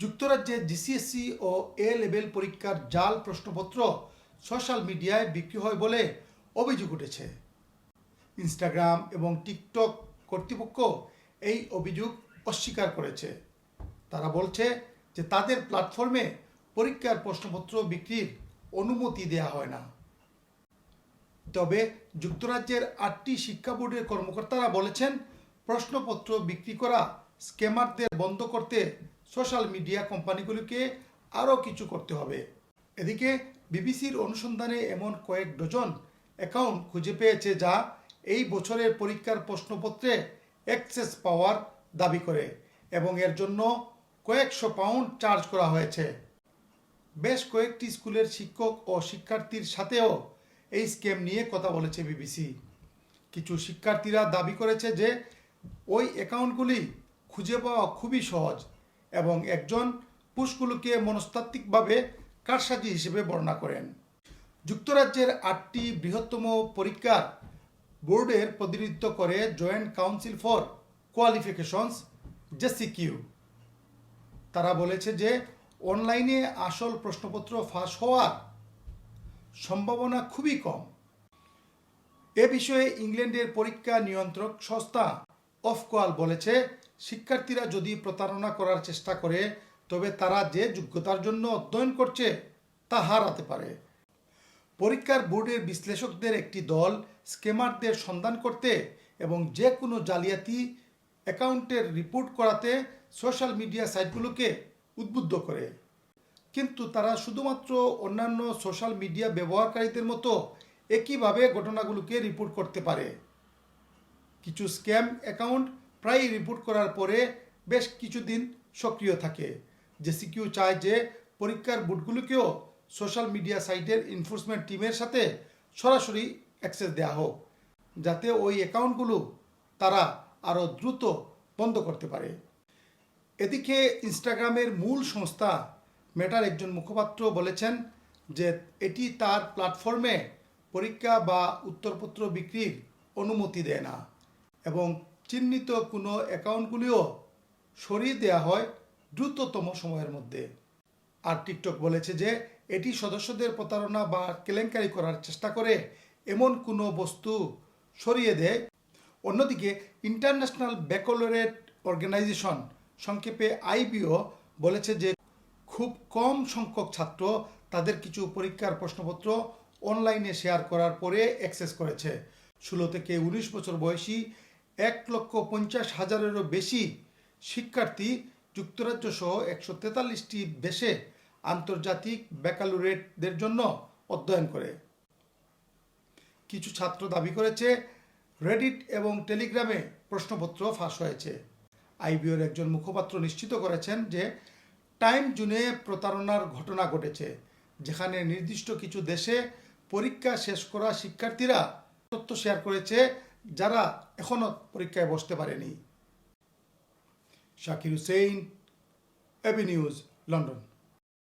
যুক্তরাজ্যে GCSC O A level পরীক্ষার জাল প্রশ্নপত্র সোশ্যাল মিডিয়ায় বিক্রি হয় বলে অভিযোগ উঠেছে। ইনস্টাগ্রাম এবং টিকটক কর্তৃপক্ষ এই অভিযোগ অস্বীকার করেছে। তারা বলছে যে তাদের প্ল্যাটফর্মে পরীক্ষার প্রশ্নপত্র বিক্রির অনুমতি দেওয়া হয় না। তবে যুক্তরাজ্যের আটটি শিক্ষা বোর্ডের কর্মকর্তারা বলেছেন, প্রশ্নপত্র বিক্রি করা স্ক্যামারদের বন্ধ করতে সোশ্যাল মিডিয়া কোম্পানিগুলিকে আরও কিছু করতে হবে। এদিকে, বিবিসির অনুসন্ধানে এমন কয়েক ডজন অ্যাকাউন্ট খুঁজে পেয়েছে যা এই বছরের পরীক্ষার প্রশ্নপত্রে অ্যাক্সেস পাওয়ার দাবি করে এবং এর জন্য কয়েকশো পাউন্ড চার্জ করা হয়েছে। বেশ কয়েকটি স্কুলের শিক্ষক ও শিক্ষার্থীর সাথেও এই স্ক্যাম নিয়ে কথা বলেছে বিবিসি। কিছু শিক্ষার্থীরা দাবি করেছে যে ওই অ্যাকাউন্টগুলি খুঁজে পাওয়া খুবই সহজ এবং একজন পুষগুলোকে মনস্তাত্ত্বিকভাবে কারসাজি হিসেবে বর্ণনা করেন। যুক্তরাজ্যের আটটি বৃহত্তম পরীক্ষার বোর্ডের প্রতিনিধিত্ব করে Joint Council for Qualifications JCQ তারা বলেছে যে, অনলাইনে আসল প্রশ্নপত্র ফাঁস হওয়ার সম্ভাবনা খুবই কম। এ বিষয়ে ইংল্যান্ডের পরীক্ষা নিয়ন্ত্রক সংস্থা অফকোয়াল বলেছে, শিক্ষার্থীরা যদি প্রতারণা করার চেষ্টা করে, তবে তারা যে যোগ্যতার জন্য অধ্যয়ন করছে, তা হারাতে পারে। পরীক্ষার বোর্ডের বিশ্লেষকদের একটি দল স্কেমারদের সন্ধান করতে এবং যে কোনো জালিয়াতি অ্যাকাউন্টের রিপোর্ট করাতে সোশ্যাল মিডিয়া সাইটগুলোকে উদ্বুদ্ধ করে। কিন্তু তারা শুধুমাত্র অন্যান্য সোশ্যাল মিডিয়া ব্যবহারকারীদের মতো একইভাবে ঘটনাগুলোকে রিপোর্ট করতে পারে। কিছু স্ক্যাম অ্যাকাউন্ট প্রায়ই রিপোর্ট করার পরে বেশ কিছুদিন সক্রিয় থাকে। জেসিকিউ চায় যে পরীক্ষার বুটগুলোকেও সোশ্যাল মিডিয়া সাইটের এনফোর্সমেন্ট টিমের সাথে সরাসরি অ্যাক্সেস দেওয়া হোক, যাতে ওই অ্যাকাউন্টগুলো তারা আরও দ্রুত বন্ধ করতে পারে। এদিকে ইনস্টাগ্রামের মূল সংস্থা মেটার একজন মুখপাত্র বলেছেন যে এটি তার প্ল্যাটফর্মে পরীক্ষা বা উত্তরপত্র বিক্রির অনুমতি দেয় না। এবং চিহ্নিত কোনো অ্যাকাউন্টগুলিও সরিয়ে দেওয়া হয় দ্রুততম সময়ের মধ্যে। আর টিকটক বলেছে যে, এটি সদস্যদের প্রতারণা বা কেলেঙ্কারি করার চেষ্টা করে এমন কোনো বস্তু সরিয়ে দেয়। অন্যদিকে, ইন্টারন্যাশনাল ব্যাকলোরেট অর্গানাইজেশন সংক্ষেপে আইবিও বলেছে যে, খুব কম সংখ্যক ছাত্র তাদের কিছু পরীক্ষার প্রশ্নপত্র অনলাইনে শেয়ার করার পরে অ্যাক্সেস করেছে। ষোলো থেকে উনিশ বছর বয়সী এক লক্ষ পঞ্চাশ হাজারেরও বেশি শিক্ষার্থী যুক্তরাজ্য সহ একশো তেতাল্লিশটি দেশে আন্তর্জাতিক ব্যাকালুরেটদের জন্য অধ্যয়ন করে। কিছু ছাত্র দাবি করেছে, রেডিট এবং টেলিগ্রামে প্রশ্নপত্র ফাঁস হয়েছে। আইবিওর একজন মুখপাত্র নিশ্চিত করেছেন যে, টাইম জুনে প্রতারণার ঘটনা ঘটেছে, যেখানে নির্দিষ্ট কিছু দেশে পরীক্ষা শেষ করা শিক্ষার্থীরা তথ্য শেয়ার করেছে যারা এখনও পরীক্ষায় বসতে পারেনি। Shakir Hussain AB news London.